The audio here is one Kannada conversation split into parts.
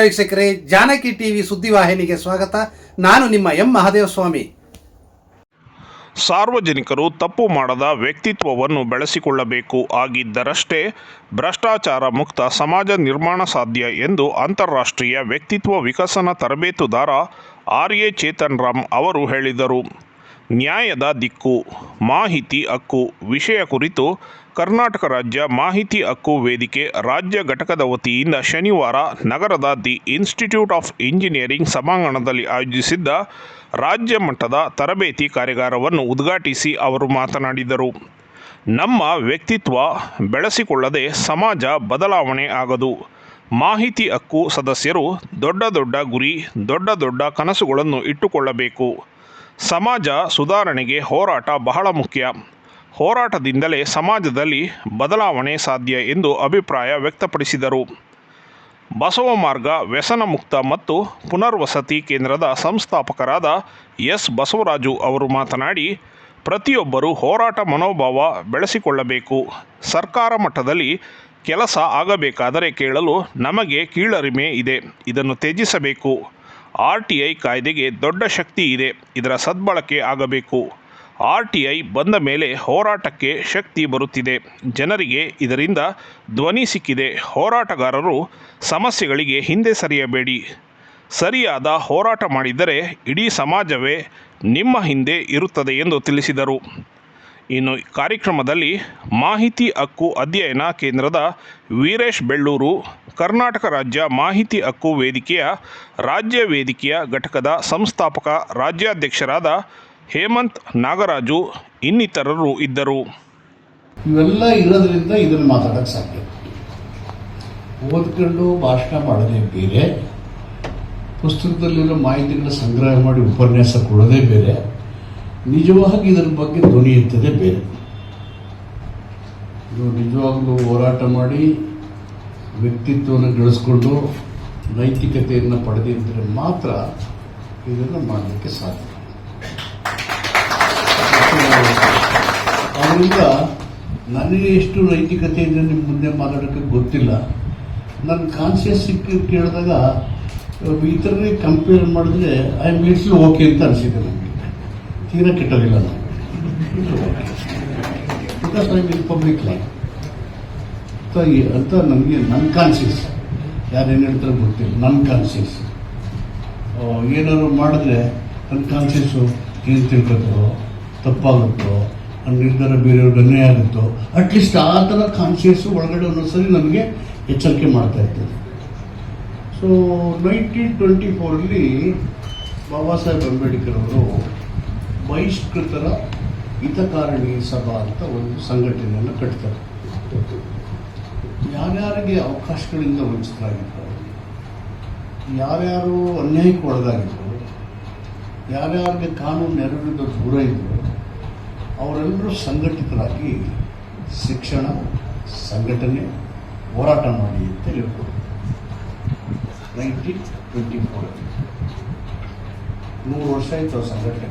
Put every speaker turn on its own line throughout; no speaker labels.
ವೀಕ್ಷಕರೇ, ಜಾನಕಿ ಟಿವಿ ಸುದ್ದಿವಾಹಿನಿಗೆ ಸ್ವಾಗತ. ನಾನು ನಿಮ್ಮ ಎಂ ಮಹಾದೇವಸ್ವಾಮಿ.
ಸಾರ್ವಜನಿಕರು ತಪ್ಪು ಮಾಡದ ವ್ಯಕ್ತಿತ್ವವನ್ನು ಬೆಳೆಸಿಕೊಳ್ಳಬೇಕು ಆಗಿದ್ದರಷ್ಟೇ ಭ್ರಷ್ಟಾಚಾರ ಮುಕ್ತ ಸಮಾಜ ನಿರ್ಮಾಣ ಸಾಧ್ಯ ಎಂದು ಅಂತಾರಾಷ್ಟ್ರೀಯ ವ್ಯಕ್ತಿತ್ವ ವಿಕಸನ ತರಬೇತುದಾರ ಆರ್ ಎ ಚೇತನ್ ರಾಮ್ ಅವರು ಹೇಳಿದರು. ನ್ಯಾಯದ ದಿಕ್ಕು ಮಾಹಿತಿ ಹಕ್ಕು ವಿಷಯ ಕುರಿತು ಕರ್ನಾಟಕ ರಾಜ್ಯ ಮಾಹಿತಿ ಹಕ್ಕು ವೇದಿಕೆ ರಾಜ್ಯ ಘಟಕದ ವತಿಯಿಂದ ಶನಿವಾರ ನಗರದ ದಿ ಇನ್ಸ್ಟಿಟ್ಯೂಟ್ ಆಫ್ ಇಂಜಿನಿಯರಿಂಗ್ ಸಭಾಂಗಣದಲ್ಲಿ ಆಯೋಜಿಸಿದ್ದ ರಾಜ್ಯ ಮಟ್ಟದ ತರಬೇತಿ ಕಾರ್ಯಾಗಾರವನ್ನು ಉದ್ಘಾಟಿಸಿ ಅವರು ಮಾತನಾಡಿದರು. ನಮ್ಮ ವ್ಯಕ್ತಿತ್ವ ಬೆಳೆಸಿಕೊಳ್ಳದೆ ಸಮಾಜ ಬದಲಾವಣೆ ಆಗದು. ಮಾಹಿತಿ ಹಕ್ಕು ಸದಸ್ಯರು ದೊಡ್ಡ ದೊಡ್ಡ ಗುರಿ, ದೊಡ್ಡ ದೊಡ್ಡ ಕನಸುಗಳನ್ನು ಇಟ್ಟುಕೊಳ್ಳಬೇಕು. ಸಮಾಜ ಸುಧಾರಣೆಗೆ ಹೋರಾಟ ಬಹಳ ಮುಖ್ಯ. ಹೋರಾಟದಿಂದಲೇ ಸಮಾಜದಲ್ಲಿ ಬದಲಾವಣೆ ಸಾಧ್ಯ ಎಂದು ಅಭಿಪ್ರಾಯ ವ್ಯಕ್ತಪಡಿಸಿದರು. ಬಸವ ಮಾರ್ಗ ವ್ಯಸನ ಮುಕ್ತ ಮತ್ತು ಪುನರ್ವಸತಿ ಕೇಂದ್ರದ ಸಂಸ್ಥಾಪಕರಾದ ಎಸ್. ಬಸವರಾಜು ಅವರು ಮಾತನಾಡಿ, ಪ್ರತಿಯೊಬ್ಬರೂ ಹೋರಾಟ ಮನೋಭಾವ ಬೆಳೆಸಿಕೊಳ್ಳಬೇಕು. ಸರ್ಕಾರ ಮಟ್ಟದಲ್ಲಿ ಕೆಲಸ ಆಗಬೇಕಾದರೆ ಕೇಳಲು ನಮಗೆ ಕೀಳರಿಮೆ ಇದೆ. ಇದನ್ನು ತ್ಯಜಿಸಬೇಕು. ಆರ್ ಟಿ ಐ ಕಾಯ್ದೆಗೆ ದೊಡ್ಡ ಶಕ್ತಿ ಇದೆ. ಇದರ ಸದ್ಬಳಕೆ ಆಗಬೇಕು. ಆರ್ ಟಿ ಐ ಬಂದ ಮೇಲೆ ಹೋರಾಟಕ್ಕೆ ಶಕ್ತಿ ಬರುತ್ತಿದೆ. ಜನರಿಗೆ ಇದರಿಂದ ಧ್ವನಿ ಸಿಕ್ಕಿದೆ. ಹೋರಾಟಗಾರರು ಸಮಸ್ಯೆಗಳಿಗೆ ಹಿಂದೆ ಸರಿಯಬೇಡಿ. ಸರಿಯಾದ ಹೋರಾಟ ಮಾಡಿದರೆ ಇಡೀ ಸಮಾಜವೇ ನಿಮ್ಮ ಹಿಂದೆ ಇರುತ್ತದೆ ಎಂದು ತಿಳಿಸಿದರು. ಇನ್ನು ಕಾರ್ಯಕ್ರಮದಲ್ಲಿ ಮಾಹಿತಿ ಹಕ್ಕು ಅಧ್ಯಯನ ಕೇಂದ್ರದ ವೀರೇಶ್ ಬೆಳ್ಳೂರು, ಕರ್ನಾಟಕ ರಾಜ್ಯ ಮಾಹಿತಿ ಹಕ್ಕು ವೇದಿಕೆಯ ರಾಜ್ಯ ವೇದಿಕೆಯ ಘಟಕದ ಸಂಸ್ಥಾಪಕ, ರಾಜ್ಯಾಧ್ಯಕ್ಷರಾದ ಹೇಮಂತ್ ನಾಗರಾಜು ಇನ್ನಿತರರು ಇದ್ದರು.
ಇವೆಲ್ಲ ಇರೋದ್ರಿಂದ ಇದನ್ನು ಮಾತಾಡೋಕ್ಕೆ ಸಾಧ್ಯ. ಓದ್ಕೊಂಡು ಭಾಷಣ ಮಾಡೋದೇ ಬೇರೆ, ಪುಸ್ತಕದಲ್ಲಿರೋ ಮಾಹಿತಿಗಳನ್ನ ಸಂಗ್ರಹ ಮಾಡಿ ಉಪನ್ಯಾಸ ಕೊಡೋದೇ ಬೇರೆ. ನಿಜವಾಗಿ ಇದರ ಬಗ್ಗೆ ಧ್ವನಿ ಇರ್ತದೆ ಬೇರೆ. ಇದು ನಿಜವಾಗಲೂ ಹೋರಾಟ ಮಾಡಿ ವ್ಯಕ್ತಿತ್ವವನ್ನು ಗಳಿಸ್ಕೊಂಡು ನೈತಿಕತೆಯನ್ನು ಪಡೆದಿದ್ದರೆ ಮಾತ್ರ ಇದನ್ನು ಮಾಡಲಿಕ್ಕೆ ಸಾಧ್ಯ. ಅದರಿಂದ ನನಗೆ ಎಷ್ಟು ನೈತಿಕತೆ ಇದೆ ನಿಮ್ಮ ಮುಂದೆ ಮಾತಾಡೋಕ್ಕೆ ಗೊತ್ತಿಲ್ಲ. ನನ್ನ ಕಾನ್ಸಿಯಸ್ ಕೇಳಿದಾಗ ಇತರರಿಗೆ ಕಂಪೇರ್ ಮಾಡಿದ್ರೆ ಐ ಲಿಟ್ಲ್ ಓಕೆ ಅಂತ ಅನಿಸಿದೆ ತೀರಾ ಕೆಟ್ಟೋಗಿಲ್ಲ ನಾವು ಪಬ್ಲಿಕ್ ಲೈಫ್ ಅಂತ ನಮಗೆ ನನ್ ಕಾನ್ಸಿಯಸ್ ಯಾರೇನು ಹೇಳ್ತಾರೆ ಗೊತ್ತಿಲ್ಲ. ನನ್ ಕಾನ್ಸಿಯಸ್ ಏನಾದ್ರು ಮಾಡಿದ್ರೆ ನನ್ನ ಕಾನ್ಸಿಯಸ್ಸು ಏನು ತಿಳ್ಕೊತಾರೋ ತಪ್ಪಾಗುತ್ತೋ, ನನ್ನ ನಿರ್ಧಾರ ಬೇರೆಯವ್ರಿಗೆ ಅನ್ಯಾಯ ಆಗುತ್ತೋ ಅಟ್ಲೀಸ್ಟ್ ಆ ಥರ ಕಾನ್ಸಿಯಸ್ಸು ಒಳಗಡೆ ಒಂದೊಂದ್ಸರಿ ನಮಗೆ ಎಚ್ಚರಿಕೆ ಮಾಡ್ತಾ ಇರ್ತದೆ. ಸೊ ನೈನ್ಟೀನ್ ಟ್ವೆಂಟಿ ಫೋರಲ್ಲಿ ಬಾಬಾ ಸಾಹೇಬ್ ಅಂಬೇಡ್ಕರ್ ಅವರು ಬಹಿಷ್ಕೃತರ ಹಿತಕಾರಣಿ ಸಭಾ ಅಂತ ಒಂದು ಸಂಘಟನೆಯನ್ನು ಕಟ್ತಾರೆ. ಯಾರ್ಯಾರಿಗೆ ಅವಕಾಶಗಳಿಂದ ವಂಚಿತರಾಗಿದ್ದಾರೆ, ಯಾರ್ಯಾರು ಅನ್ಯಾಯಕ್ಕೆ ಒಳಗಾಗಿದ್ರು ಯಾರ್ಯಾರಿಗೆ ಕಾನೂನು ನೆರವಿಂದ ದೂರ ಇದ್ರು ಅವರೆಲ್ಲರೂ ಸಂಘಟಿತರಾಗಿ ಶಿಕ್ಷಣ, ಸಂಘಟನೆ ಹೋರಾಟ ಮಾಡಿ ಅಂತ ಹೇಳ್ಬೋದು ನೈನ್ಟೀನ್ ಟ್ವೆಂಟಿ ಫೋರ್ ನೂರು ವರ್ಷ ಆಯಿತು ಸಂಘಟನೆ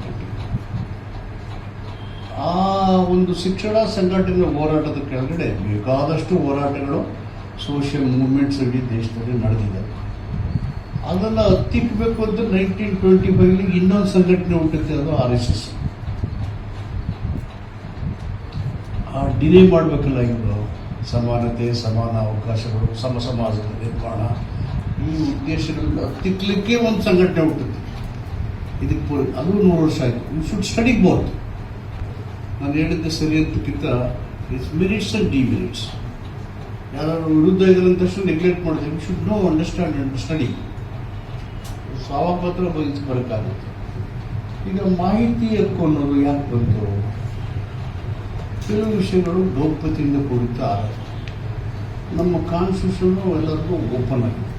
ಒಂದು ಶಿಕ್ಷಣ ಸಂಘಟನೆ ಹೋರಾಟದ ಕೆಳಗಡೆ ಬೇಕಾದಷ್ಟು ಹೋರಾಟಗಳು ಸೋಷಿಯಲ್ ಮೂವ್ಮೆಂಟ್ಸ್ ಇಡೀ ದೇಶದಲ್ಲಿ ನಡೆದಿದೆ. ಅದನ್ನು ಹತ್ತಿಕ್ಕಬೇಕು ಅಂತ ನೈನ್ಟೀನ್ ಟ್ವೆಂಟಿ ಫೈವ್ಲಿ ಇನ್ನೊಂದು ಸಂಘಟನೆ ಹುಟ್ಟುತ್ತೆ, ಅದು ಆರ್ ಎಸ್ ಎಸ್. ಡಿಲೇ ಮಾಡಬೇಕಲ್ಲ ಇವರು. ಸಮಾನತೆ, ಸಮಾನ ಅವಕಾಶಗಳು, ಸಮ ಸಮಾಜದ ನಿರ್ಮಾಣ ಈ ಉದ್ದೇಶಗಳನ್ನ ಹತ್ತಿಕ್ಲಿಕ್ಕೆ ಒಂದು ಸಂಘಟನೆ ಹುಟ್ಟುತ್ತೆ. ಇದಕ್ಕೆ ಅದು ನೂರು ವರ್ಷ ಆಯಿತು. ಯು ಶುಡ್ ಸ್ಟಡಿ ಬೋತ್ ನಾನು ಹೇಳಿದ್ದು ಸರಿ ಅಂತಕ್ಕಿಂತ ಇಟ್ಸ್ ಮೆರಿಟ್ಸ್ ಅಂಡ್ ಡಿಮೆರಿಟ್ಸ್ ಯಾರು ವಿರುದ್ಧ ಇದ್ರ ತಕ್ಷಣ ನೆಗ್ಲೆಕ್ಟ್ ಮಾಡಿದ್ರೆ you should know understand and study ಮಾತ್ರ ಬಯಸ್ ಬರೋಕ್ಕಾಗುತ್ತೆ ಈಗ ಮಾಹಿತಿ ಹಕ್ಕು ಅನ್ನೋದು ಯಾಕೆ ಬಂತು ಕೆಲವು ವಿಷಯಗಳು ಗೌಪ್ಯತೆಯಿಂದ ಕೂಡಿತ ನಮ್ಮ ಕಾನ್ಸ್ಟಿಟ್ಯೂಷನ್ ಎಲ್ಲರಿಗೂ ಓಪನ್ ಆಗಿದೆ.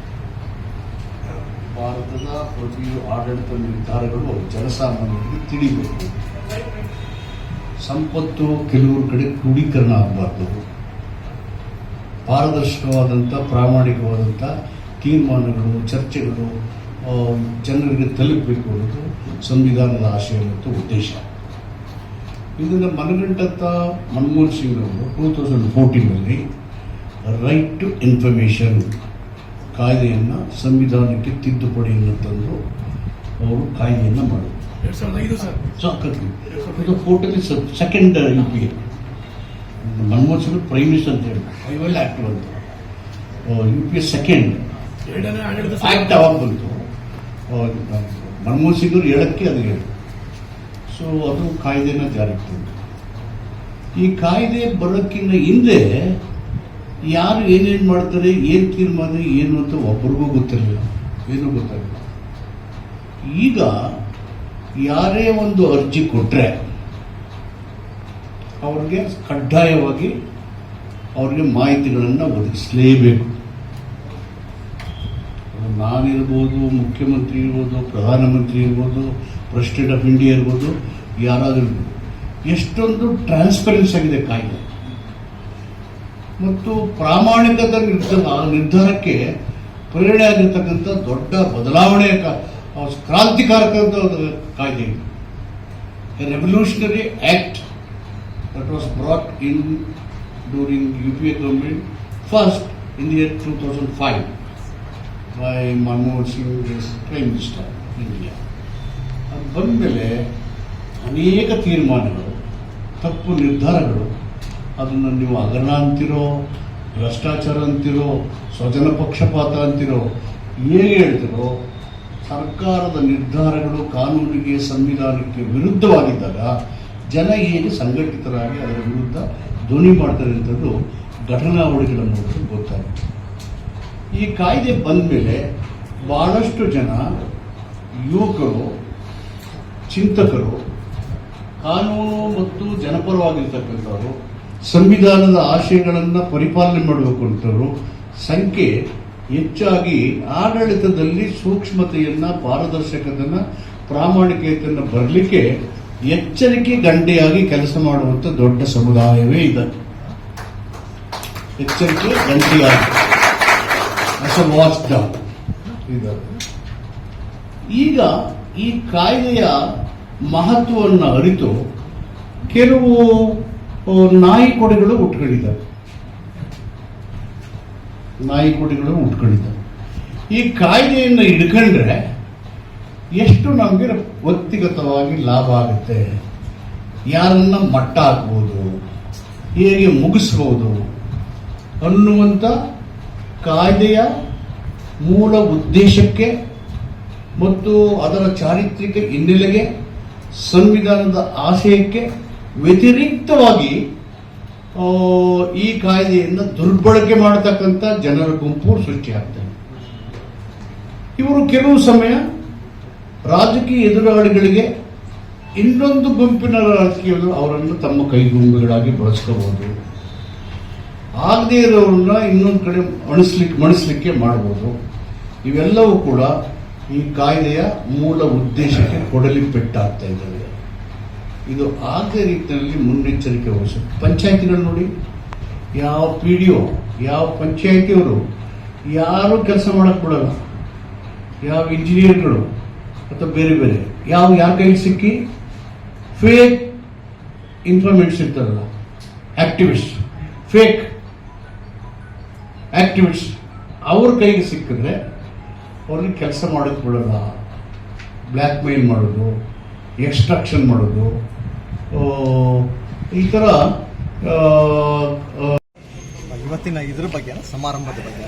ಭಾರತದ ಪ್ರತಿಯೊಂದು ಆಡಳಿತ ನಿರ್ಧಾರಗಳು ಜನಸಾಮಾನ್ಯರಿಗೆ ತಿಳಿಬೇಕು. ಸಂಪತ್ತು ಕೆಲವರು ಕಡೆ ಕ್ರೋಢೀಕರಣ ಆಗಬಾರ್ದು. ಪಾರದರ್ಶಕವಾದಂಥ, ಪ್ರಾಮಾಣಿಕವಾದಂಥ ತೀರ್ಮಾನಗಳು, ಚರ್ಚೆಗಳು ಜನರಿಗೆ ತಲುಪಬೇಕು ಅನ್ನೋದು ಸಂವಿಧಾನದ ಆಶಯ ಮತ್ತು ಉದ್ದೇಶ. ಇದನ್ನು ಮನಗಂಡಂಥ ಮನಮೋಹನ್ ಸಿಂಗ್ ಅವರು ಟೂ ತೌಸಂಡ್ ಫೋರ್ಟೀನಲ್ಲಿ ರೈಟ್ ಟು ಇನ್ಫಾರ್ಮೇಷನ್ ಕಾಯ್ದೆಯನ್ನು ಸಂವಿಧಾನಕ್ಕೆ ತಿದ್ದುಪಡಿಯನ್ನು ತಂದು ಅವರು ಕಾಯ್ದೆಯನ್ನು ಮಾಡಿದ್ರು.
ಎರಡ್ ಸಾವಿರದ ಐದು ಸರ್.
ಇದು ಫೋಟೋಲಿ second U P A Manmohan Singh prime minister ಅಂತ ಹೇಳಿ ಇವೆಲ್ಲ ಆಕ್ಟ್ ಬಂತು ಯು ಪಿ ಎ ಸೆಕೆಂಡ್
ಎರಡನೇ
ಅವಾಗ ಬಂತು? ಮನಮೋಹನ್ ಸಿಂಗ್ ಅವರು ಹೇಳಕ್ಕೆ ಅದು ಹೇಳಿ. ಸೊ ಅದು ಕಾಯ್ದೆನ ಜಾರಿಗೆ ತಂದು. ಈ ಕಾಯ್ದೆ ಬರೋಕ್ಕಿಂತ ಹಿಂದೆ ಯಾರು ಏನೇನು ಮಾಡ್ತಾರೆ ಏನು ತೀರ್ಮಾನ ಏನು ಅಂತ ಒಬ್ಬರಿಗೂ ಗೊತ್ತಿರಲಿಲ್ಲ. ಏನೂ ಗೊತ್ತಾಗಿಲ್ಲ ಈಗ ಯಾರೇ ಒಂದು ಅರ್ಜಿ ಕೊಟ್ಟರೆ ಅವ್ರಿಗೆ ಕಡ್ಡಾಯವಾಗಿ ಅವ್ರಿಗೆ ಮಾಹಿತಿಗಳನ್ನು ಒದಗಿಸಲೇಬೇಕು. ನಾನಿರ್ಬೋದು, ಮುಖ್ಯಮಂತ್ರಿ ಇರ್ಬೋದು, ಪ್ರಧಾನಮಂತ್ರಿ ಇರ್ಬೋದು ಪ್ರೆಸಿಡೆಂಟ್ ಆಫ್ ಇಂಡಿಯಾ ಇರ್ಬೋದು, ಯಾರಾದರೂ ಎಷ್ಟೊಂದು ಟ್ರಾನ್ಸ್ಪರೆನ್ಸ್ ಆಗಿದೆ ಕಾಯ್ದೆ. ಮತ್ತು ಪ್ರಾಮಾಣಿಕದ ನಿರ್ಧಾರ ನಿರ್ಧಾರಕ್ಕೆ ಪ್ರೇರಣೆ ಆಗಿರ್ತಕ್ಕಂಥ ದೊಡ್ಡ ಕ್ರಾಂತಿಕಾರಕ ಕ್ರಾಂತಿಕಾರಕ ಕಾಯ್ದೆ revolutionary act was brought in during U P A government first in year 2005 thousand five by as Singh prime minister India ಅದು ಬಂದಮೇಲೆ ಅನೇಕ ತೀರ್ಮಾನಗಳು, ತಪ್ಪು ನಿರ್ಧಾರಗಳು. ಅದನ್ನು ನೀವು ಹಗರಣ ಅಂತಿರೋ, ಭ್ರಷ್ಟಾಚಾರ ಅಂತಿರೋ, ಸ್ವಜನ ಪಕ್ಷಪಾತ ಅಂತಿರೋ ಹೇಗೆ ಹೇಳ್ತಿರೋ ಸರ್ಕಾರದ ನಿರ್ಧಾರಗಳು ಕಾನೂನಿಗೆ, ಸಂವಿಧಾನಕ್ಕೆ ವಿರುದ್ಧವಾಗಿದ್ದಾಗ ಜನ ಹೇಗೆ ಸಂಘಟಿತರಾಗಿ ಅದರ ವಿರುದ್ಧ ಧ್ವನಿ ಮಾಡ್ತಾರೆ ಅಂತದ್ದು ಘಟನಾವಳಿಗಳ ಮೂಲಕ ಗೊತ್ತಾಗುತ್ತೆ. ಈ ಕಾಯ್ದೆ ಬಂದ ಮೇಲೆ ಬಹಳಷ್ಟು ಜನ ಯುವಕರು, ಚಿಂತಕರು, ಕಾನೂನು ಮತ್ತು ಜನಪರವಾಗಿರ್ತಕ್ಕಂಥವರು, ಸಂವಿಧಾನದ ಆಶಯಗಳನ್ನು ಪರಿಪಾಲನೆ ಮಾಡಬೇಕು ಅಂತವರು ಸಂಖ್ಯೆ ಹೆಚ್ಚಾಗಿ ಆಡಳಿತದಲ್ಲಿ ಸೂಕ್ಷ್ಮತೆಯನ್ನ, ಪಾರದರ್ಶಕತೆಯನ್ನ, ಪ್ರಾಮಾಣಿಕತೆಯನ್ನು ಬರಲಿಕ್ಕೆ ಎಚ್ಚರಿಕೆ, ಗಂಟೆಯಾಗಿ ಕೆಲಸ ಮಾಡುವಂತ ದೊಡ್ಡ ಸಮುದಾಯವೇ ಇದೆ. ಎಚ್ಚರಿಕೆ, ಗಂಟೆಯಾಗಿ. ಈಗ ಈ ಕಾಯ್ದೆಯ ಮಹತ್ವವನ್ನು ಅರಿತು ಕೆಲವು ನಾಯಿ ಕೊಡೆಗಳು ಉಟ್ಕೊಂಡಿದ್ದಾರೆ ನಾಯಿ ಕೋಟಿಗಳು ಉಟ್ಕೊಂಡಿದ್ದ ಈ ಕಾಯ್ದೆಯನ್ನು ಹಿಡ್ಕೊಂಡ್ರೆ ಎಷ್ಟು ನಮಗೆ ವ್ಯಕ್ತಿಗತವಾಗಿ ಲಾಭ ಆಗುತ್ತೆ? ಯಾರನ್ನ ಮಟ್ಟ ಹಾಕ್ಬೋದು? ಹೇಗೆ ಮುಗಿಸ್ಬೋದು? ಅನ್ನುವಂಥ ಕಾಯ್ದೆಯ ಮೂಲ ಉದ್ದೇಶಕ್ಕೆ ಮತ್ತು ಅದರ ಚಾರಿತ್ರಿಕ ಹಿನ್ನೆಲೆಗೆ, ಸಂವಿಧಾನದ ಆಶಯಕ್ಕೆ ವ್ಯತಿರಿಕ್ತವಾಗಿ ಈ ಕಾಯ್ದೆಯನ್ನು ದುರ್ಬಳಕೆ ಮಾಡತಕ್ಕಂಥ ಜನರ ಗುಂಪು ಸೃಷ್ಟಿಯಾಗ್ತದೆ ಇವರು ಕೆಲವು ಸಮಯ ರಾಜಕೀಯ ಎದುರಾಳಿಗಳಿಗೆ ಇನ್ನೊಂದು ಗುಂಪಿನ ರಾಜಕೀಯ ಅವರನ್ನು ತಮ್ಮ ಕೈಗುಂಬುಗಳಾಗಿ ಬಳಸ್ಕೋಬಹುದು. ಆಗದೇ ಇರೋರನ್ನ ಇನ್ನೊಂದು ಕಡೆ ಅಣಿಸ್ಲಿಕ್ಕೆ ಮಣಿಸ್ಲಿಕ್ಕೆ ಮಾಡ್ಬೋದು. ಇವೆಲ್ಲವೂ ಕೂಡ ಈ ಕಾಯ್ದೆಯ ಮೂಲ ಉದ್ದೇಶಕ್ಕೆ ಕೊಡಲಿ ಪೆಟ್ಟಾಗ್ತಾ ಇದ್ದಾವೆ. ಇದು ಆಗದ ರೀತಿಯಲ್ಲಿ ಮುನ್ನೆಚ್ಚರಿಕೆ ವಹಿಸಿ. ಪಂಚಾಯತಿಗಳು ನೋಡಿ, ಯಾವ ಪಿ ಡಿ ಒ, ಯಾವ ಪಂಚಾಯತಿಯವರು ಯಾರು ಕೆಲಸ ಮಾಡಕ್ ಬಿಡಲ್ಲ. ಯಾವ ಇಂಜಿನಿಯರ್ಗಳು ಅಥವಾ ಬೇರೆ ಬೇರೆ, ಯಾವ ಯಾರ ಕೈಗೆ ಸಿಕ್ಕಿ ಫೇಕ್ ಇನ್ಫಾರ್ಮೇಟ್ಸ್ ಇರ್ತಾರಲ್ಲ ಆಕ್ಟಿವಿಸ್ಟ್ ಫೇಕ್ ಆಕ್ಟಿವಿಸ್ಟ್ ಅವ್ರ ಕೈಗೆ ಸಿಕ್ಕಿದ್ರೆ ಅವ್ರಿಗೆ ಕೆಲಸ ಮಾಡೋಕ್ಕೆ ಬಿಡಲ್ಲ. ಬ್ಲ್ಯಾಕ್ ಮೇಲ್ ಮಾಡೋದು ಎಕ್ಸ್ಟ್ರಾಕ್ಷನ್ ಮಾಡೋದು. ಈ ಥರ ಆ,
ಇವತ್ತಿನ ಇದ್ರ ಬಗ್ಗೆ ಸಮಾರಂಭದ ಬಗ್ಗೆ.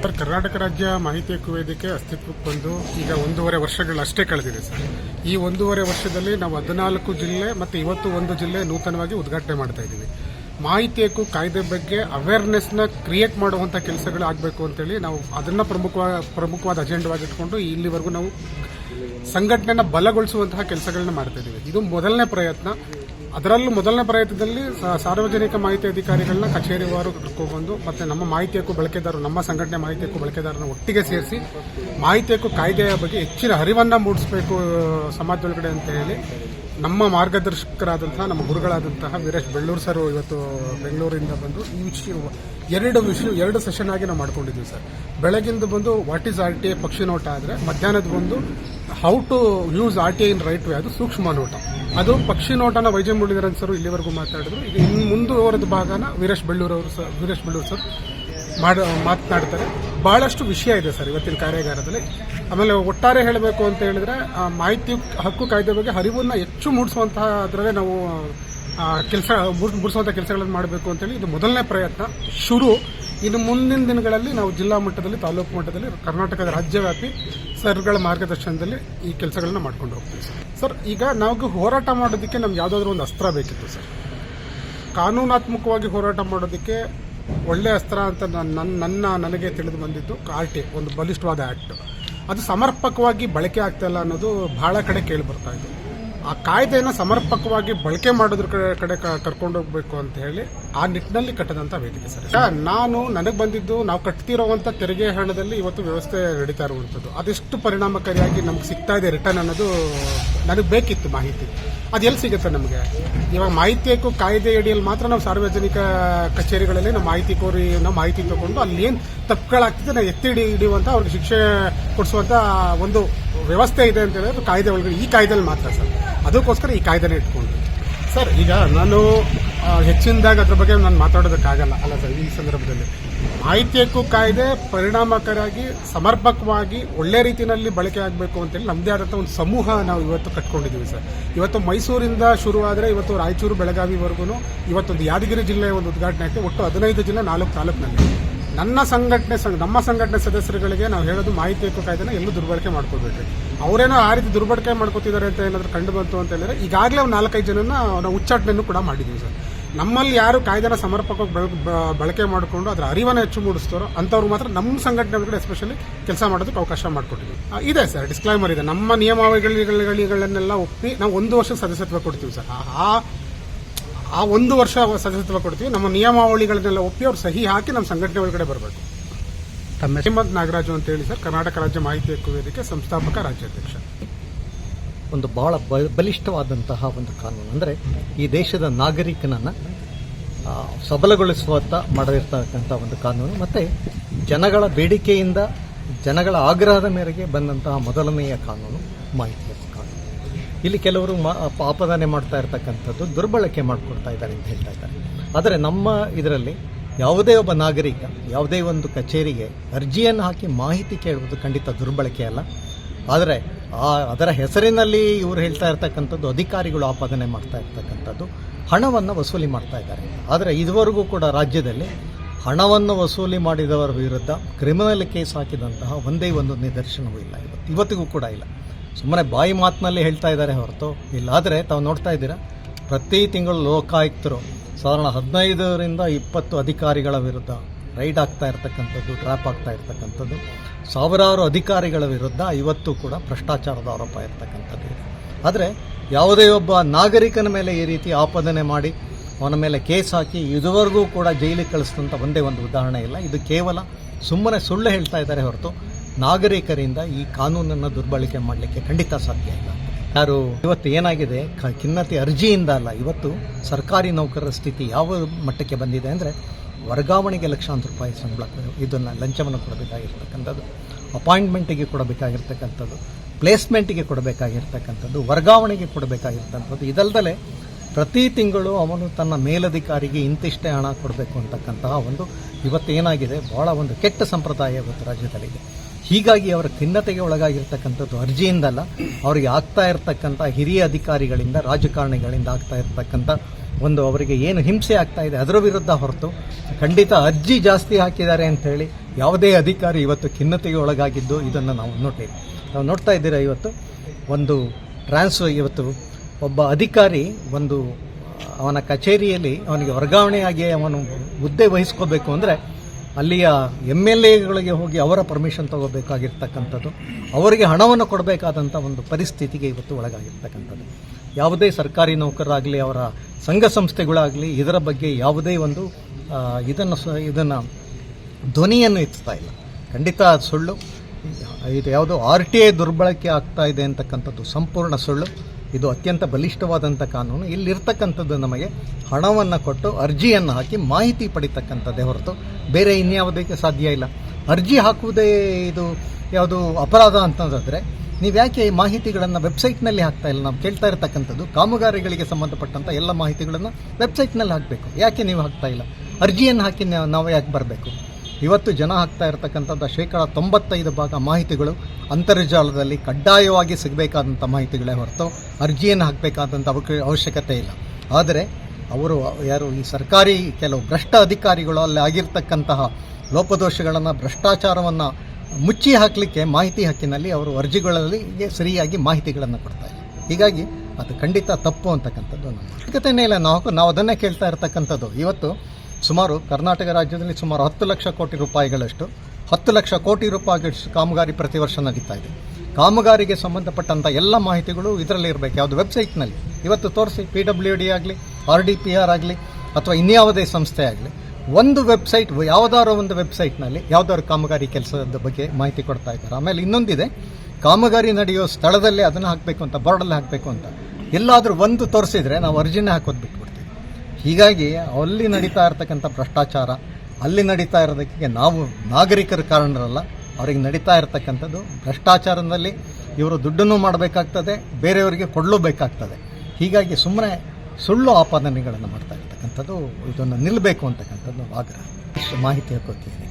ಸರ್ ಕರ್ನಾಟಕ ರಾಜ್ಯ ಮಾಹಿತಿ ಹಕ್ಕು ವೇದಿಕೆ ಅಸ್ತಿತ್ವಕ್ಕೆ ಬಂದು ಈಗ ಒಂದೂವರೆ ವರ್ಷಗಳಷ್ಟೇ ಕಳೆದಿದೆ ಸರ್. ಈ ಒಂದೂವರೆ ವರ್ಷದಲ್ಲಿ ನಾವು ಹದಿನಾಲ್ಕು ಜಿಲ್ಲೆ ಮತ್ತು ಇವತ್ತು ಒಂದು ಜಿಲ್ಲೆ ನೂತನವಾಗಿ ಉದ್ಘಾಟನೆ ಮಾಡ್ತಾ ಇದ್ದೀವಿ. ಮಾಹಿತಿ ಹಕ್ಕು ಕಾಯ್ದೆ ಬಗ್ಗೆ ಅವೇರ್ನೆಸ್ನ ಕ್ರಿಯೇಟ್ ಮಾಡುವಂಥ ಕೆಲಸಗಳು ಆಗಬೇಕು ಅಂತೇಳಿ ನಾವು ಅದನ್ನು ಪ್ರಮುಖವಾದ ಪ್ರಮುಖವಾದ ಅಜೆಂಡವಾಗಿಟ್ಕೊಂಡು ಇಲ್ಲಿವರೆಗೂ ನಾವು ಸಂಘಟನೆನ ಬಲಗೊಳಿಸುವಂತಹ ಕೆಲಸಗಳನ್ನ ಮಾಡ್ತಾ ಇದ್ದೀವಿ. ಇದು ಮೊದಲನೇ ಪ್ರಯತ್ನ. ಅದರಲ್ಲೂ ಮೊದಲನೇ ಪ್ರಯತ್ನದಲ್ಲಿ ಸಾರ್ವಜನಿಕ ಮಾಹಿತಿ ಅಧಿಕಾರಿಗಳನ್ನ ಕಚೇರಿವಾರು ಕರ್ಕೊಬಂದು ಮತ್ತೆ ನಮ್ಮ ಮಾಹಿತಿ ಹಕ್ಕು ಬಳಕೆದಾರರು, ನಮ್ಮ ಸಂಘಟನೆ ಮಾಹಿತಿ ಹಕ್ಕು ಬಳಕೆದಾರರನ್ನ ಒಟ್ಟಿಗೆ ಸೇರಿಸಿ ಮಾಹಿತಿ ಹಕ್ಕು ಕಾಯ್ದೆಯ ಬಗ್ಗೆ ಹೆಚ್ಚಿನ ಅರಿವನ್ನ ಮೂಡಿಸಬೇಕು ಸಮಾಜದೊಳಗಡೆ ಅಂತ ಹೇಳಿ ನಮ್ಮ ಮಾರ್ಗದರ್ಶಕರಾದಂತಹ ನಮ್ಮ ಗುರುಗಳಾದಂತಹ ವೀರೇಶ್ ಬೆಳ್ಳೂರು ಸರ್ ಇವತ್ತು ಬೆಂಗಳೂರಿಂದ ಬಂದು ಈ ವಿಷಯ ಎರಡು ವಿಷಯ, ಎರಡು ಸೆಷನ್ ಆಗಿ ನಾವು ಮಾಡ್ಕೊಂಡಿದ್ವಿ ಸರ್. ಬೆಳಗಿಂದ ಬಂದು what is R T I ಪಕ್ಷಿ ನೋಟ ಆದರೆ ಮಧ್ಯಾಹ್ನದ ಬಂದು how to use R T I in right way ಅದು ಸೂಕ್ಷ್ಮ ನೋಟ. ಅದು ಪಕ್ಷಿ ನೋಟನ ವೈಜಯ ಮುರಳೀಧರನ್ ಸರ್ ಇಲ್ಲಿವರೆಗೂ ಮಾತಾಡಿದ್ರು. ಈಗ ಇನ್ನು ಮುಂದುವರೆದ ಭಾಗನ ವೀರೇಶ್ ಬೆಳ್ಳೂರು ಅವರು ಸರ್, ವೀರೇಶ್ ಬೆಳ್ಳೂರು ಸರ್ ಮಾಡ, ಮಾತನಾಡ್ತಾರೆ. ಬಹಳಷ್ಟು ವಿಷಯ ಇದೆ ಸರ್ ಇವತ್ತಿನ ಕಾರ್ಯಾಗಾರದಲ್ಲಿ. ಆಮೇಲೆ ಒಟ್ಟಾರೆ ಹೇಳಬೇಕು ಅಂತ ಹೇಳಿದ್ರೆ ಮಾಹಿತಿ ಹಕ್ಕು ಕಾಯ್ದೆ ಬಗ್ಗೆ ಅರಿವನ್ನು ಹೆಚ್ಚು ಮೂಡಿಸುವಂತಹ ಅದರಲ್ಲೇ ನಾವು ಕೆಲಸ ಮೂಡಿಸುವಂತಹ ಕೆಲಸಗಳನ್ನು ಮಾಡಬೇಕು ಅಂತೇಳಿ ಇದು ಮೊದಲನೇ ಪ್ರಯತ್ನ. ಶುರು ಇನ್ನು ಮುಂದಿನ ದಿನಗಳಲ್ಲಿ ನಾವು ಜಿಲ್ಲಾ ಮಟ್ಟದಲ್ಲಿ, ತಾಲೂಕು ಮಟ್ಟದಲ್ಲಿ, ಕರ್ನಾಟಕದ ರಾಜ್ಯವ್ಯಾಪಿ ಸರ್ಗಳ ಮಾರ್ಗದರ್ಶನದಲ್ಲಿ ಈ ಕೆಲಸಗಳನ್ನ ಮಾಡ್ಕೊಂಡು ಹೋಗ್ತೀವಿ ಸರ್. ಸರ್, ಈಗ ನಾವು ಹೋರಾಟ ಮಾಡೋದಕ್ಕೆ ನಮ್ಗೆ ಯಾವುದಾದ್ರೂ ಒಂದು ಅಸ್ತ್ರ ಬೇಕಿತ್ತು ಸರ್. ಕಾನೂನಾತ್ಮಕವಾಗಿ ಹೋರಾಟ ಮಾಡೋದಕ್ಕೆ ಒಳ್ಳೆ ಅಸ್ತ್ರ ಅಂತ ನನ್ನ ನನ್ನ- ನನಗೆ ತಿಳಿದು ಬಂದಿದ್ದು ಕಾರ್ಟಿ ಒಂದು ಬಲಿಷ್ಠವಾದ ಆ್ಯಕ್ಟ್ ಅದು ಸಮರ್ಪಕವಾಗಿ ಬಳಕೆ ಆಗ್ತಾ ಇಲ್ಲ ಅನ್ನೋದು ಬಹಳ ಕಡೆ ಕೇಳಿ ಬರ್ತಾ ಇದೆ ಆ ಕಾಯ್ದೆಯನ್ನು ಸಮರ್ಪಕವಾಗಿ ಬಳಕೆ ಮಾಡೋದ್ರ ಕಡೆ ಕಡೆ ಕರ್ಕೊಂಡು ಹೋಗ್ಬೇಕು ಅಂತ ಹೇಳಿ ಆ ನಿಟ್ಟಿನಲ್ಲಿ ಕಟ್ಟದಂತ ವೇದಿಕೆ ಸರ್. ನಾನು ನನಗೆ ಬಂದಿದ್ದು ನಾವು ಕಟ್ತಿರೋವಂಥ ತೆರಿಗೆ ಹಣದಲ್ಲಿ ಇವತ್ತು ವ್ಯವಸ್ಥೆ ನಡೀತಾ ಇರುವಂಥದ್ದು ಅದೆಷ್ಟು ಪರಿಣಾಮಕಾರಿಯಾಗಿ ನಮ್ಗೆ ಸಿಗ್ತಾ ಇದೆ ರಿಟರ್ನ್ ಅನ್ನೋದು ನನಗೆ ಬೇಕಿತ್ತು ಮಾಹಿತಿ. ಅದು ಎಲ್ಲಿ ಸಿಗುತ್ತೆ ನಮಗೆ? ಇವಾಗ ಮಾಹಿತಿ ಹಕ್ಕು ಕಾಯ್ದೆ ಅಡಿಯಲ್ಲಿ ಮಾತ್ರ ನಾವು ಸಾರ್ವಜನಿಕ ಕಚೇರಿಗಳಲ್ಲಿ ನಾವು ಮಾಹಿತಿ ಕೋರಿ ನಾವು ಮಾಹಿತಿ ತಗೊಂಡು ಅಲ್ಲಿ ಏನು ತಪ್ಪುಗಳಾಗ್ತಿದೆ ನಾವು ಎತ್ತಿ ಹಿಡಿ ಹಿಡಿಯುವಂಥ ಅವ್ರಿಗೆ ಶಿಕ್ಷೆ ಕೊಡಿಸುವಂಥ ಒಂದು ವ್ಯವಸ್ಥೆ ಇದೆ ಅಂತ ಹೇಳಿದ್ರೆ ಕಾಯ್ದೆ ಒಳಗಡೆ ಈ ಕಾಯ್ದೆಯಲ್ಲಿ ಮಾತ್ರ ಸರ್. ಅದಕ್ಕೋಸ್ಕರ ಈ ಕಾಯ್ದೆನ ಇಟ್ಕೊಂಡು ಸರ್, ಈಗ ನಾನು ಹೆಚ್ಚಿನದಾಗ ಅದ್ರ ಬಗ್ಗೆ ನಾನು ಮಾತಾಡೋದಕ್ಕಾಗಲ್ಲ. ಅಲ್ಲ ಸರ್, ಈ ಸಂದರ್ಭದಲ್ಲಿ. ಮಾಹಿತಿ ಹಕ್ಕು ಕಾಯ್ದೆ ಪರಿಣಾಮಕಾರಿಯಾಗಿ, ಸಮರ್ಪಕವಾಗಿ, ಒಳ್ಳೆ ರೀತಿಯಲ್ಲಿ ಬಳಕೆ ಆಗಬೇಕು ಅಂತೇಳಿ ನಮ್ಮದೇ ಆದಂಥ ಒಂದು ಸಮೂಹ ನಾವು ಇವತ್ತು ಕಟ್ಕೊಂಡಿದ್ದೀವಿ ಸರ್. ಇವತ್ತು ಮೈಸೂರಿಂದ ಶುರುವಾದರೆ ಇವತ್ತು ರಾಯಚೂರು ಬೆಳಗಾವಿವರೆಗೂ ಇವತ್ತೊಂದು ಯಾದಗಿರಿ ಜಿಲ್ಲೆಯ ಒಂದು ಉದ್ಘಾಟನೆ ಆಯಿತು ಒಟ್ಟು ಹದಿನೈದು ಜಿಲ್ಲೆ ನಾಲ್ಕು ತಾಲೂಕಿನಲ್ಲಿ. ನನ್ನ ಸಂಘಟನೆ ಸಂಘ- ನಮ್ಮ ಸಂಘಟನೆ ಸದಸ್ಯರುಗಳಿಗೆ ನಾವು ಹೇಳೋದು ಮಾಹಿತಿ ಹಕ್ಕು ಕಾಯ್ದೆನ ಎಲ್ಲೂ ದುರ್ಬಳಕೆ ಮಾಡ್ಕೋಬೇಡ್ರಿ ಅವರೇನೋ ಆ ರೀತಿ ದುರ್ಬಳಕೆ ಮಾಡ್ಕೋತಿದ್ದಾರೆ ಅಂತ ಏನಾದರೂ ಕಂಡು ಬಂತು ಅಂತ ಹೇಳಿದ್ರೆ ಈಗಾಗಲೇ ಒಂದು ನಾಲ್ಕೈದು ಜನನ ನಾವು ಉಚ್ಚಾಟನೆಯನ್ನು ಕೂಡ ಮಾಡಿದ್ದೀವಿ ಸರ್. ನಮ್ಮಲ್ಲಿ ಯಾರು ಕಾಯ್ದೆನ ಸಮರ್ಪಕವಾಗಿ ಬಳಕೆ ಮಾಡಿಕೊಂಡು ಅದರ ಅರಿವನ್ನು ಹೆಚ್ಚು ಮೂಡಿಸ್ತಾರೋ ಅಂಥವ್ರು ಮಾತ್ರ ನಮ್ಮ ಸಂಘಟನೆ ಒಳಗಡೆ ಎಸ್ಪೆಷಲಿ ಕೆಲಸ ಮಾಡೋದಕ್ಕೆ ಅವಕಾಶ ಮಾಡಿಕೊಟ್ಟಿದ್ದೀವಿ ಇದೆ ಸರ್ ಡಿಸ್ಕ್ಲೈಮರ್ ಇದೆ. ನಮ್ಮ ನಿಯಮಾವಳಿಗಳನ್ನೆಲ್ಲ ಒಪ್ಪಿ ನಾವು ಒಂದು ವರ್ಷ ಸದಸ್ಯತ್ವ ಕೊಡ್ತೀವಿ ಸರ್. ಆ- ಆ ಒಂದು ವರ್ಷ ಸದಸ್ಯತ್ವ ಕೊಡ್ತೀವಿ. ನಮ್ಮ ನಿಯಮಾವಳಿಗಳನ್ನೆಲ್ಲ ಒಪ್ಪಿ ಅವ್ರು ಸಹಿ ಹಾಕಿ ನಮ್ಮ ಸಂಘಟನೆ ಒಳಗಡೆ ಬರಬೇಕು. ಶ್ರೀಮಂತ್ ನಾಗರಾಜು ಅಂತ ಹೇಳಿ ಸರ್ ಕರ್ನಾಟಕ ರಾಜ್ಯ ಮಾಹಿತಿ ಹಕ್ಕು ವೇದಿಕೆ ಸಂಸ್ಥಾಪಕ ರಾಜ್ಯಾಧ್ಯಕ್ಷ.
ಒಂದು ಬಹಳ ಬಲಿಷ್ಠವಾದಂತಹ ಒಂದು ಕಾನೂನು. ಅಂದರೆ ಈ ದೇಶದ ನಾಗರಿಕನನ್ನು ಸಬಲಗೊಳಿಸುವತ್ತ ಮಾಡಿರ್ತಕ್ಕಂಥ ಒಂದು ಕಾನೂನು. ಮತ್ತು ಜನಗಳ ಬೇಡಿಕೆಯಿಂದ ಜನಗಳ ಆಗ್ರಹದ ಮೇರೆಗೆ ಬಂದಂತಹ ಮೊದಲನೆಯ ಕಾನೂನು ಮಾಹಿತಿ. ಇಲ್ಲಿ ಕೆಲವರು ಅಪದಾನೆ ಆಪಾದನೆ ಮಾಡ್ತಾ ಇರ್ತಕ್ಕಂಥದ್ದು ದುರ್ಬಳಕೆ ಮಾಡಿಕೊಡ್ತಾ ಇದ್ದಾರೆ ಅಂತ ಹೇಳ್ತಾ ಇದ್ದಾರೆ. ಆದರೆ ನಮ್ಮ ಇದರಲ್ಲಿ ಯಾವುದೇ ಒಬ್ಬ ನಾಗರಿಕ, ಯಾವುದೇ ಒಂದು ಕಚೇರಿಗೆ ಅರ್ಜಿಯನ್ನು ಹಾಕಿ ಮಾಹಿತಿ ಕೇಳುವುದು ಖಂಡಿತ ದುರ್ಬಳಕೆ ಅಲ್ಲ. ಆದರೆ ಆ, ಅದರ ಹೆಸರಿನಲ್ಲಿ ಇವರು ಹೇಳ್ತಾ ಇರ್ತಕ್ಕಂಥದ್ದು ಅಧಿಕಾರಿಗಳು ಆಪಾದನೆ ಮಾಡ್ತಾ ಇರ್ತಕ್ಕಂಥದ್ದು, ಹಣವನ್ನು ವಸೂಲಿ ಮಾಡ್ತಾ ಇದ್ದಾರೆ. ಆದರೆ ಇದುವರೆಗೂ ಕೂಡ ರಾಜ್ಯದಲ್ಲಿ ಹಣವನ್ನು ವಸೂಲಿ ಮಾಡಿದವರ ವಿರುದ್ಧ ಕ್ರಿಮಿನಲ್ ಕೇಸ್ ಹಾಕಿದಂತಹ ಒಂದೇ ಒಂದು ನಿದರ್ಶನವೂ ಇಲ್ಲ. ಇವತ್ತು, ಇವತ್ತಿಗೂ ಕೂಡ ಇಲ್ಲ. ಸುಮ್ಮನೆ ಬಾಯಿ ಮಾತಿನಲ್ಲಿ ಹೇಳ್ತಾ ಇದ್ದಾರೆ ಹೊರತು. ಇಲ್ಲಾದರೆ ತಾವು ನೋಡ್ತಾ ಇದ್ದೀರಾ? ಪ್ರತಿ ತಿಂಗಳು ಲೋಕಾಯುಕ್ತರು ಸಾಧಾರಣ ಹದಿನೈದರಿಂದ ಇಪ್ಪತ್ತು ಅಧಿಕಾರಿಗಳ ವಿರುದ್ಧ ರೈಡ್ ಆಗ್ತಾ ಇರ್ತಕ್ಕಂಥದ್ದು ಟ್ರ್ಯಾಪ್ ಆಗ್ತಾ ಇರ್ತಕ್ಕಂಥದ್ದು. ಸಾವಿರಾರು ಅಧಿಕಾರಿಗಳ ವಿರುದ್ಧ ಇವತ್ತು ಕೂಡ ಭ್ರಷ್ಟಾಚಾರದ ಆರೋಪ ಇರ್ತಕ್ಕಂಥದ್ದು ಆದರೆ ಯಾವುದೇ ಒಬ್ಬ ನಾಗರಿಕನ ಮೇಲೆ ಈ ರೀತಿ ಆಪಾದನೆ ಮಾಡಿ ಅವನ ಮೇಲೆ ಕೇಸ್ ಹಾಕಿ ಇದುವರೆಗೂ ಕೂಡ ಜೈಲಿಗೆ ಕಳಿಸಿದಂಥ ಒಂದೇ ಒಂದು ಉದಾಹರಣೆ ಇಲ್ಲ. ಇದು ಕೇವಲ ಸುಮ್ಮನೆ ಸುಳ್ಳು ಹೇಳ್ತಾ ಇದ್ದಾರೆ ಹೊರತು ನಾಗರಿಕರಿಂದ ಈ ಕಾನೂನನ್ನು ದುರ್ಬಳಕೆ ಮಾಡಲಿಕ್ಕೆ ಖಂಡಿತ ಸಾಧ್ಯ ಇಲ್ಲ. ಯಾರು, ಇವತ್ತು ಏನಾಗಿದೆ? ಖಿನ್ನತೆ ಅರ್ಜಿಯಿಂದ ಅಲ್ಲ, ಇವತ್ತು ಸರ್ಕಾರಿ ನೌಕರರ ಸ್ಥಿತಿ ಯಾವ ಮಟ್ಟಕ್ಕೆ ಬಂದಿದೆ ಅಂದರೆ ವರ್ಗಾವಣೆಗೆ ಲಕ್ಷಾಂತರ ರೂಪಾಯಿ ಸಂಬಳ ಇದನ್ನು ಲಂಚವನ್ನು ಕೊಡಬೇಕಾಗಿರ್ತಕ್ಕಂಥದ್ದು, ಅಪಾಯಿಂಟ್ಮೆಂಟಿಗೆ ಕೊಡಬೇಕಾಗಿರ್ತಕ್ಕಂಥದ್ದು, ಪ್ಲೇಸ್ಮೆಂಟಿಗೆ ಕೊಡಬೇಕಾಗಿರ್ತಕ್ಕಂಥದ್ದು, ವರ್ಗಾವಣೆಗೆ ಕೊಡಬೇಕಾಗಿರ್ತಕ್ಕಂಥದ್ದು ಇದಲ್ಲದೆ ಪ್ರತಿ ತಿಂಗಳು ಅವನು ತನ್ನ ಮೇಲಧಿಕಾರಿಗೆ ಇಂತಿಷ್ಟೇ ಹಣ ಕೊಡಬೇಕು ಅಂತಕ್ಕಂತಹ ಒಂದು ಇವತ್ತು ಏನಾಗಿದೆ ಭಾಳ ಒಂದು ಕೆಟ್ಟ ಸಂಪ್ರದಾಯ ಇವತ್ತು ರಾಜ್ಯದಲ್ಲಿದೆ. ಹೀಗಾಗಿ ಅವರ ಖಿನ್ನತೆಗೆ ಒಳಗಾಗಿರ್ತಕ್ಕಂಥದ್ದು ಅರ್ಜಿಯಿಂದಲ್ಲ, ಅವರಿಗೆ ಆಗ್ತಾ ಇರತಕ್ಕಂಥ ಹಿರಿಯ ಅಧಿಕಾರಿಗಳಿಂದ, ರಾಜಕಾರಣಿಗಳಿಂದ ಆಗ್ತಾ ಇರತಕ್ಕಂಥ ಒಂದು ಅವರಿಗೆ ಏನು ಹಿಂಸೆ ಆಗ್ತಾ ಇದೆ ಅದರ ವಿರುದ್ಧ ಹೊರತು ಖಂಡಿತ ಅರ್ಜಿ ಜಾಸ್ತಿ ಹಾಕಿದ್ದಾರೆ ಅಂತ ಹೇಳಿ ಯಾವುದೇ ಅಧಿಕಾರಿ ಇವತ್ತು ಖಿನ್ನತೆಗೆ ಒಳಗಾಗಿದ್ದು ಇದನ್ನು ನಾವು ನೋಡ್ತೀವಿ. ನಾವು ನೋಡ್ತಾ ಇದ್ದೀರಾ ಇವತ್ತು? ಒಂದು ಟ್ರಾನ್ಸ್ಫರ್ ಇವತ್ತು ಒಬ್ಬ ಅಧಿಕಾರಿ ಒಂದು, ಅವನ ಕಚೇರಿಯಲ್ಲಿ ಅವನಿಗೆ ವರ್ಗಾವಣೆಯಾಗಿ ಅವನು ಹುದ್ದೆ ವಹಿಸ್ಕೋಬೇಕು ಅಂದರೆ ಅಲ್ಲಿಯ ಎಂ ಎಲ್ ಎಗಳಿಗೆ ಹೋಗಿ ಅವರ ಪರ್ಮಿಷನ್ ತಗೋಬೇಕಾಗಿರ್ತಕ್ಕಂಥದ್ದು, ಅವರಿಗೆ ಹಣವನ್ನು ಕೊಡಬೇಕಾದಂಥ ಒಂದು ಪರಿಸ್ಥಿತಿಗೆ ಇವತ್ತು ಒಳಗಾಗಿರ್ತಕ್ಕಂಥದ್ದು. ಯಾವುದೇ ಸರ್ಕಾರಿ ನೌಕರರಾಗಲಿ, ಅವರ ಸಂಘ ಸಂಸ್ಥೆಗಳಾಗಲಿ, ಇದರ ಬಗ್ಗೆ ಯಾವುದೇ ಒಂದು ಇದನ್ನು ಸ, ಇದನ್ನು ಧ್ವನಿಯನ್ನು ಎತ್ತಾ ಇಲ್ಲ. ಖಂಡಿತ ಸುಳ್ಳು. ಇದು ಯಾವುದೋ ಆರ್ ಟಿ ಐ ದುರ್ಬಳಕೆ ಆಗ್ತಾ ಇದೆ ಅಂತಕ್ಕಂಥದ್ದು ಸಂಪೂರ್ಣ ಸುಳ್ಳು. ಇದು ಅತ್ಯಂತ ಬಲಿಷ್ಠವಾದಂಥ ಕಾನೂನು. ಇಲ್ಲಿರ್ತಕ್ಕಂಥದ್ದು ನಮಗೆ ಹಣವನ್ನು ಕೊಟ್ಟು ಅರ್ಜಿಯನ್ನು ಹಾಕಿ ಮಾಹಿತಿ ಪಡಿತಕ್ಕಂಥದ್ದೇ ಹೊರತು ಬೇರೆ ಇನ್ಯಾವುದಕ್ಕೆ ಸಾಧ್ಯ ಇಲ್ಲ. ಅರ್ಜಿ ಹಾಕುವುದೇ ಇದು ಯಾವುದು ಅಪರಾಧ ಅಂತಂದ್ರೆ ನೀವು ಯಾಕೆ ಈ ಮಾಹಿತಿಗಳನ್ನು ವೆಬ್ಸೈಟ್ನಲ್ಲಿ ಹಾಕ್ತಾ ಇಲ್ಲ? ನಾವು ಕೇಳ್ತಾ ಇರತಕ್ಕಂಥದ್ದು ಕಾಮಗಾರಿಗಳಿಗೆ ಸಂಬಂಧಪಟ್ಟಂಥ ಎಲ್ಲ ಮಾಹಿತಿಗಳನ್ನು ವೆಬ್ಸೈಟ್ನಲ್ಲಿ ಹಾಕಬೇಕು. ಯಾಕೆ ನೀವು ಹಾಕ್ತಾ ಇಲ್ಲ? ಅರ್ಜಿಯನ್ನು ಹಾಕಿ ನಾವು- ಯಾಕೆ ಬರಬೇಕು? ಇವತ್ತು ಜನ ಹಾಕ್ತಾ ಇರತಕ್ಕಂಥದ್ದು ಶೇಕಡ ತೊಂಬತ್ತೈದು ಭಾಗ ಮಾಹಿತಿಗಳು ಅಂತರ್ಜಾಲದಲ್ಲಿ ಕಡ್ಡಾಯವಾಗಿ ಸಿಗಬೇಕಾದಂಥ ಮಾಹಿತಿಗಳೇ ಹೊರತು ಅರ್ಜಿಯನ್ನು ಹಾಕಬೇಕಾದಂಥ ಅವಶ್ಯಕತೆ ಇಲ್ಲ. ಆದರೆ ಅವರು, ಯಾರು ಈ ಸರ್ಕಾರಿ ಕೆಲವು ಭ್ರಷ್ಟ ಅಧಿಕಾರಿಗಳು ಅಲ್ಲಿ ಆಗಿರ್ತಕ್ಕಂತಹ ಲೋಪದೋಷಗಳನ್ನು, ಭ್ರಷ್ಟಾಚಾರವನ್ನು ಮುಚ್ಚಿ ಹಾಕಲಿಕ್ಕೆ ಮಾಹಿತಿ ಹಕ್ಕಿನಲ್ಲಿ ಅವರು ಅರ್ಜಿಗಳಲ್ಲಿ ಸರಿಯಾಗಿ ಮಾಹಿತಿಗಳನ್ನು ಕೊಡ್ತಾ ಇಲ್ಲ. ಹೀಗಾಗಿ ಅದು ಖಂಡಿತ ತಪ್ಪು ಅಂತಕ್ಕಂಥದ್ದು ನಮ್ಮ ಇಲ್ಲ ನಾವು ನಾವು ಅದನ್ನೇ ಕೇಳ್ತಾ ಇರತಕ್ಕಂಥದ್ದು. ಇವತ್ತು ಸುಮಾರು ಕರ್ನಾಟಕ ರಾಜ್ಯದಲ್ಲಿ ಸುಮಾರು ಹತ್ತು ಲಕ್ಷ ಕೋಟಿ ರೂಪಾಯಿಗಳಷ್ಟು, ಹತ್ತು ಲಕ್ಷ ಕೋಟಿ ರೂಪಾಯಿಗಳಷ್ಟು ಕಾಮಗಾರಿ ಪ್ರತಿ ವರ್ಷ ನಡೀತಾ ಇದೆ. ಕಾಮಗಾರಿಗೆ ಸಂಬಂಧಪಟ್ಟಂಥ ಎಲ್ಲ ಮಾಹಿತಿಗಳು ಇದರಲ್ಲಿ ಇರಬೇಕು. ಯಾವುದು ವೆಬ್ಸೈಟ್ನಲ್ಲಿ ಇವತ್ತು ತೋರಿಸಿ, ಪಿ ಡಬ್ಲ್ಯೂ ಡಿ ಆಗಲಿ, ಆರ್ ಡಿ ಪಿ ಆರ್ ಆಗಲಿ, ಅಥವಾ ಇನ್ಯಾವುದೇ ಸಂಸ್ಥೆ ಆಗಲಿ, ಒಂದು ವೆಬ್ಸೈಟ್, ಯಾವುದಾದ್ರು ಒಂದು ವೆಬ್ಸೈಟ್ನಲ್ಲಿ ಯಾವುದಾದ್ರು ಕಾಮಗಾರಿ ಕೆಲಸದ ಬಗ್ಗೆ ಮಾಹಿತಿ ಕೊಡ್ತಾ ಇದ್ದಾರೆ. ಆಮೇಲೆ ಇನ್ನೊಂದಿದೆ, ಕಾಮಗಾರಿ ನಡೆಯೋ ಸ್ಥಳದಲ್ಲೇ ಅದನ್ನು ಹಾಕಬೇಕು ಅಂತ ಬೋರ್ಡಲ್ಲಿ ಹಾಕಬೇಕು ಅಂತ. ಎಲ್ಲಾದರೂ ಒಂದು ತೋರಿಸಿದರೆ ನಾವು ಅರ್ಜಿನೇ ಹಾಕೋದು ಬಿಟ್ಬಿಡ್ತೀವಿ. ಹೀಗಾಗಿ ಅಲ್ಲಿ ನಡೀತಾ ಇರತಕ್ಕಂಥ ಭ್ರಷ್ಟಾಚಾರ, ಅಲ್ಲಿ ನಡೀತಾ ಇರೋದಕ್ಕೆ ನಾವು ನಾಗರಿಕರ ಕಾರಣರಲ್ಲ, ಅವರಿಗೆ ನಡೀತಾ ಇರತಕ್ಕಂಥದ್ದು ಭ್ರಷ್ಟಾಚಾರದಲ್ಲಿ ಇವರು ದುಡ್ಡನ್ನು ಮಾಡಬೇಕಾಗ್ತದೆ, ಬೇರೆಯವರಿಗೆ ಕೊಡಲೂ ಬೇಕಾಗ್ತದೆ ಹೀಗಾಗಿ ಸುಮ್ಮನೆ ಸುಳ್ಳು ಆಪಾದನೆಗಳನ್ನು ಮಾಡ್ತಾ ಇರ್ತಕ್ಕಂಥದ್ದು ಇದನ್ನು ನಿಲ್ಲಬೇಕು ಅಂತಕ್ಕಂಥದ್ದು ಆಗ್ರಹ. ಮಾಹಿತಿ ಹಾಕೋತೀನಿ